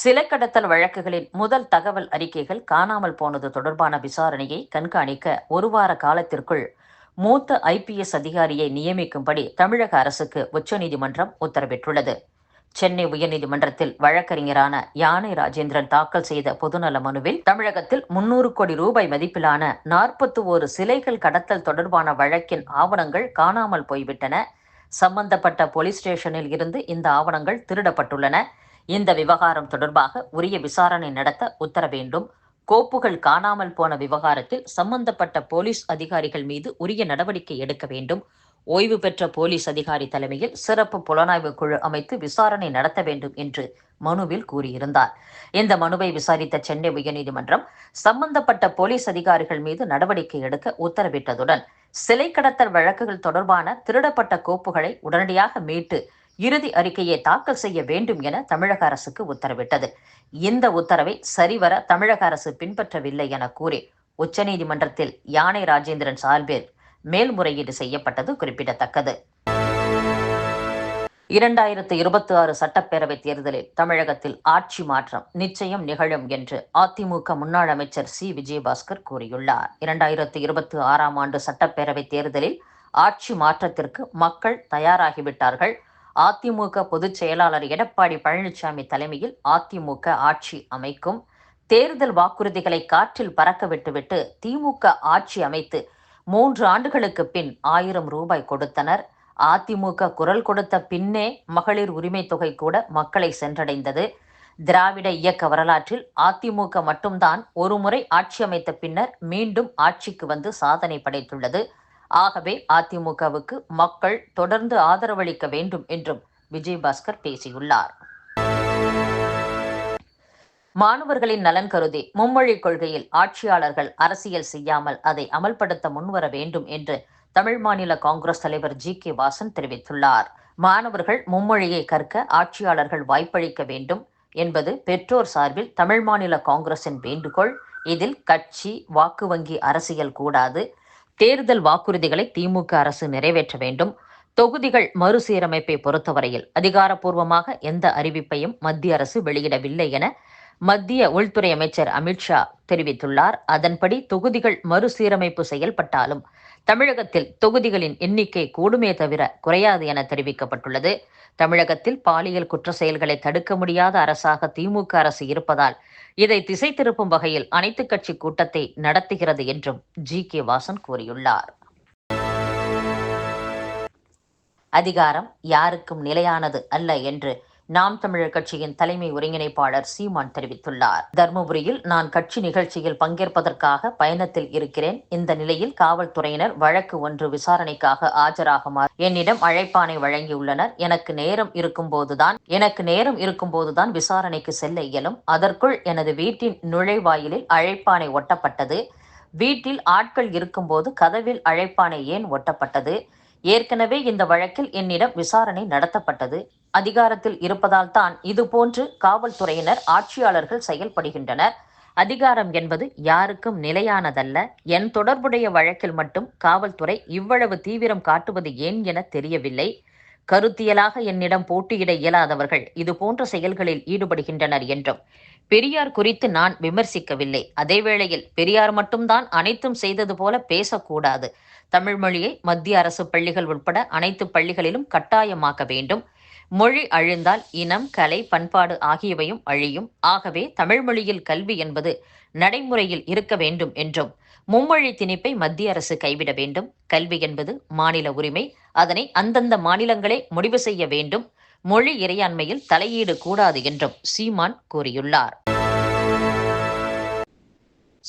சிலை கடத்தல் வழக்குகளின் முதல் தகவல் அறிக்கைகள் காணாமல் போனது தொடர்பான விசாரணையை கண்காணிக்க ஒரு வார காலத்திற்குள் மூத்த ஐபிஎஸ் அதிகாரியை நியமிக்கும்படி தமிழக அரசுக்கு உச்சநீதிமன்றம் உத்தரவிட்டுள்ளது. சென்னை உயர்நீதிமன்றத்தில் வழக்கறிஞரான யானை ராஜேந்திரன் தாக்கல் செய்த பொதுநல மனுவில் தமிழகத்தில் முன்னூறு கோடி ரூபாய் மதிப்பிலான நாற்பத்தி ஒரு சிலைகள் கடத்தல் தொடர்பான வழக்கின் ஆவணங்கள் காணாமல் போய்விட்டன. சம்பந்தப்பட்ட போலீஸ் ஸ்டேஷனில் இருந்து இந்த ஆவணங்கள் திருடப்பட்டுள்ளன. இந்த விவகாரம் தொடர்பாக உரிய விசாரணை நடத்த உத்தர வேண்டும் கோப்புகள் காணாமல் போன விவகாரத்தில் சம்பந்தப்பட்ட போலீஸ் அதிகாரிகள் மீது உரிய நடவடிக்கை எடுக்க வேண்டும். ஓய்வு பெற்ற போலீஸ் அதிகாரி தலைமையில் சிறப்பு புலனாய்வு குழு அமைத்து விசாரணை நடத்த வேண்டும் என்று மனுவில் கூறியிருந்தார். இந்த மனுவை விசாரித்த சென்னை உயர்நீதிமன்றம் சம்பந்தப்பட்ட போலீஸ் அதிகாரிகள் மீது நடவடிக்கை எடுக்க உத்தரவிட்டதுடன் சிலை கடத்தல் வழக்குகள் தொடர்பான திருடப்பட்ட கோப்புகளை உடனடியாக மீட்டு இறுதி அறிக்கையை தாக்கல் செய்ய வேண்டும் என தமிழக அரசுக்கு உத்தரவிட்டது. இந்த உத்தரவை சரிவர தமிழக அரசு பின்பற்றவில்லை என கூறி உச்சநீதிமன்றத்தில் யானை ராஜேந்திரன் சார்பில் மேல்முறையீடு செய்யப்பட்டது குறிப்பிடத்தக்கது. இரண்டாயிரத்து இருபத்தி ஆறு சட்டப்பேரவை தேர்தலில் தமிழகத்தில் ஆட்சி மாற்றம் நிச்சயம் நிகழும் என்று அதிமுக முன்னாள் அமைச்சர் சி. விஜயபாஸ்கர் கூறியுள்ளார். இரண்டாயிரத்து இருபத்தி ஆறாம் ஆண்டு சட்டப்பேரவை தேர்தலில் ஆட்சி மாற்றத்திற்கு மக்கள் தயாராகிவிட்டார்கள். அதிமுக பொதுச் செயலாளர் எடப்பாடி பழனிசாமி தலைமையில் அதிமுக ஆட்சி அமைக்கும். தேர்தல் வாக்குறுதிகளை காற்றில் பறக்க விட்டுவிட்டு திமுக ஆட்சி அமைத்து மூன்று ஆண்டுகளுக்கு பின் ஆயிரம் ரூபாய் கொடுத்தனர். அதிமுக குரல் கொடுத்த பின்னே மகளிர் உரிமை தொகை கூட மக்களை சென்றடைந்தது. திராவிட இயக்க வரலாற்றில் அதிமுக மட்டும்தான் ஒருமுறை ஆட்சி அமைத்த பின்னர் மீண்டும் ஆட்சிக்கு வந்து சாதனை படைத்துள்ளது. ஆகவே அதிமுகவுக்கு மக்கள் தொடர்ந்து ஆதரவளிக்க வேண்டும் என்றும் விஜயபாஸ்கர் பேசியுள்ளார். மாணவர்களின் நலன் கருதி மும்மொழி கொள்கையில் ஆட்சியாளர்கள் அரசியல் செய்யாமல் அதை அமல்படுத்த முன்வர வேண்டும் என்று தமிழ் மாநில காங்கிரஸ் தலைவர் ஜி. கே. வாசன் தெரிவித்துள்ளார். மாணவர்கள் மும்மொழியை கற்க ஆட்சியாளர்கள் வாய்ப்பளிக்க வேண்டும் என்பது பெற்றோர் சார்பில் தமிழ் மாநில காங்கிரசின் வேண்டுகோள். இதில் கட்சி வாக்கு வங்கி அரசியல் கூடாது. தேர்தல் வாக்குறுதிகளை திமுக அரசு நிறைவேற்ற வேண்டும். தொகுதிகள் மறுசீரமைப்பை பொறுத்தவரையில் அதிகாரப்பூர்வமாக எந்த அறிவிப்பையும் மத்திய அரசு வெளியிடவில்லை என மத்திய உள்துறை அமைச்சர் அமித்ஷா தெரிவித்துள்ளார். அதன்படி தொகுதிகள் மறுசீரமைப்பு செயல்பட்டாலும் தமிழகத்தில் தொகுதிகளின் எண்ணிக்கை கூடுமே தவிர குறையாது என தெரிவிக்கப்பட்டுள்ளது. தமிழகத்தில் பாலியல் குற்ற செயல்களை தடுக்க முடியாத அரசாக திமுக அரசு இருப்பதால் இதை திசை திருப்பும் வகையில் அனைத்துக் கட்சி கூட்டத்தை நடத்துகிறது என்றும் ஜி. கே. வாசன் கூறியுள்ளார். அதிகாரம் யாருக்கும் நிலையானது அல்ல என்று நாம் தமிழர் கட்சியின் தலைமை ஒருங்கிணைப்பாளர் சீமான் தெரிவித்துள்ளார். தருமபுரியில் நான் கட்சி நிகழ்ச்சியில் பங்கேற்பதற்காக பயணத்தில் இருக்கிறேன். இந்த நிலையில் காவல்துறையினர் வழக்கு ஒன்று விசாரணைக்காக ஆஜராகுமாறு என்னிடம் அழைப்பானை வழங்கியுள்ளனர். எனக்கு நேரம் இருக்கும்போதுதான் எனக்கு நேரம் இருக்கும்போதுதான் விசாரணைக்கு செல்ல இயலும். அதற்குள் எனது வீட்டின் நுழைவாயிலில் அழைப்பானை ஒட்டப்பட்டது. வீட்டில் ஆட்கள் இருக்கும்போது கதவில் அழைப்பானை ஏன் ஒட்டப்பட்டது? ஏற்கனவே இந்த வழக்கில் என்னிடம் விசாரணை நடத்தப்பட்டது. அதிகாரத்தில் இருப்பதால் தான் இதுபோன்று காவல்துறையினர் ஆட்சியாளர்கள் செயல்படுகின்றனர். அதிகாரம் என்பது யாருக்கும் நிலையானதல்ல. என் தொடர்புடைய வழக்கில் மட்டும் காவல்துறை இவ்வளவு தீவிரம் காட்டுவது ஏன் என தெரியவில்லை. கருத்தியலாக என்னிடம் போட்டியிட இயலாதவர்கள் இது போன்ற செயல்களில் ஈடுபடுகின்றனர் என்றும் பெரியார் குறித்து நான் விமர்சிக்கவில்லை. அதேவேளையில் பெரியார் மட்டும்தான் அனைத்தும் செய்தது போல பேசக்கூடாது. தமிழ் மொழியை மத்திய அரசு பள்ளிகள் உட்பட அனைத்து பள்ளிகளிலும் கட்டாயமாக்க வேண்டும். மொழி அழிந்தால் இனம் கலை பண்பாடு ஆகியவையும் அழியும். ஆகவே தமிழ் மொழியில் கல்வி என்பது நடைமுறையில் இருக்க வேண்டும் என்றும் மும்மொழி திணிப்பை மத்திய அரசு கைவிட வேண்டும். கல்வி என்பது மாநில உரிமை. அதனை அந்தந்த மாநிலங்களே முடிவு செய்ய வேண்டும். மொழி இறையாண்மையில் தலையீடு கூடாது என்றும் சீமான் கூறியுள்ளார்.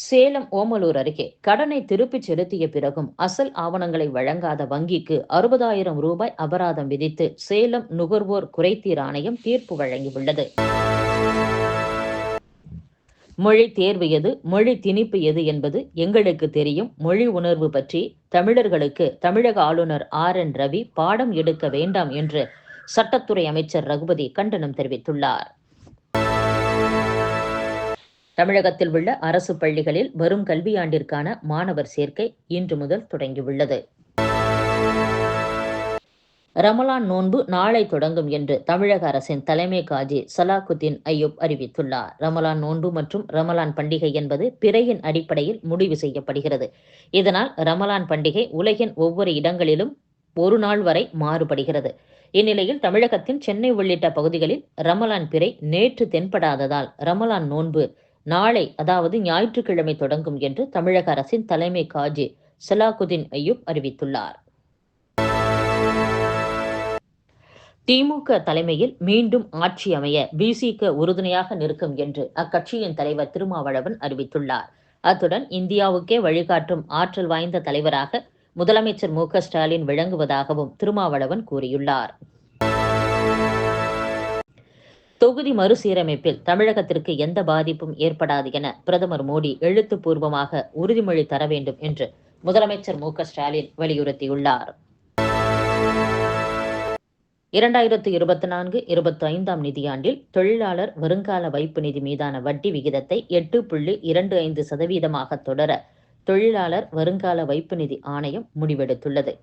சேலம் ஓமலூர் அருகே கடனை திருப்பிச் செலுத்திய பிறகும் அசல் ஆவணங்களை வழங்காத வங்கிக்கு அறுபதாயிரம் ரூபாய் அபராதம் விதித்து சேலம் நுகர்வோர் குறைத்தீர் ஆணையம் தீர்ப்பு வழங்கியுள்ளது. மொழி தேர்வு எது? மொழி திணிப்பு எது என்பது எங்களுக்கு தெரியும். மொழி உணர்வு பற்றி தமிழர்களுக்கு தமிழக ஆளுநர் ஆர் என் ரவி பாடம் எடுக்க வேண்டாம் என்று சட்டத்துறை அமைச்சர் ரகுபதி கண்டனம் தெரிவித்துள்ளார். தமிழகத்தில் உள்ள அரசு பள்ளிகளில் வரும் கல்வியாண்டிற்கான மாணவர் சேர்க்கை இன்று முதல் தொடங்கியுள்ளது. ரமலான் நோன்பு நாளை தொடங்கும் என்று தமிழக அரசின் தலைமை காஜி சலாகுத்தீன் ஐயூப் அறிவித்துள்ளார். ரமலான் நோன்பு மற்றும் ரமலான் பண்டிகை என்பது பிறையின் அடிப்படையில் முடிவு செய்யப்படுகிறது. இதனால் ரமலான் பண்டிகை உலகின் ஒவ்வொரு இடங்களிலும் ஒரு நாள் வரை மாறுபடுகிறது. இந்நிலையில் தமிழகத்தின் சென்னை உள்ளிட்ட பகுதிகளில் ரமலான் பிறை நேற்று தென்படாததால் ரமலான் நோன்பு நாளை அதாவது ஞாயிற்றுக்கிழமை தொடங்கும் என்று தமிழக அரசின் தலைமை காஜி சலாகுதீன் ஐயூப் அறிவித்துள்ளார். திமுக தலைமையில் மீண்டும் ஆட்சி அமைய பிசிக உறுதுணையாக நிற்கும் என்று அக்கட்சியின் தலைவர் திருமாவளவன் அறிவித்துள்ளார். அத்துடன் இந்தியாவுக்கே வழிகாட்டும் ஆற்றல் வாய்ந்த தலைவராக முதலமைச்சர் மு ஸ்டாலின் விளங்குவதாகவும் திருமாவளவன் கூறியுள்ளார். தொகுதி மறுசீரமைப்பில் தமிழகத்திற்கு எந்த பாதிப்பும் ஏற்படாது என பிரதமர் மோடி எழுத்துப்பூர்வமாக உறுதிமொழி தர வேண்டும் என்று முதலமைச்சர் மு ஸ்டாலின் வலியுறுத்தியுள்ளார். இரண்டாயிரத்து இருபத்தி நான்கு இருபத்தி ஐந்தாம் நிதியாண்டில் தொழிலாளர் வருங்கால வைப்பு நிதி மீதான வட்டி விகிதத்தை எட்டு புள்ளி இரண்டு ஐந்து சதவீதமாக தொடர தொழிலாளர் வருங்கால வைப்பு நிதி ஆணையம் முடிவெடுத்துள்ளது.